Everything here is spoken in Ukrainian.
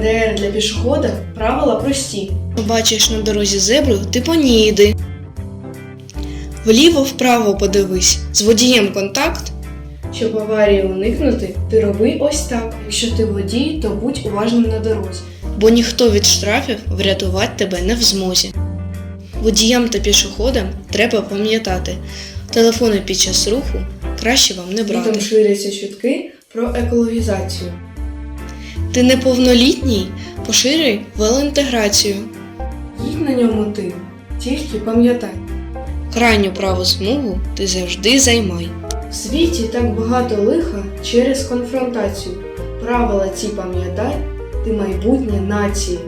ПДР для пішоходів правила прості. Побачиш на дорозі зебру, ти по ній йди. Вліво вправо подивись. З водієм контакт. Щоб аварії уникнути, ти роби ось так. Якщо ти водій, то будь уважним на дорозі. бо ніхто від штрафів врятувати тебе не в змозі. Водіям та пішоходам треба пам'ятати, телефони під час руху краще вам не брати. ширяться чутки про екологізацію. Ти неповнолітній, поширюй велоінтеграцію. Їдь на ньому ти, тільки пам'ятай. Крайню праву смугу ти завжди займай. В світі так багато лиха через конфронтацію. Правила ці пам'ятай, ти майбутнє нації.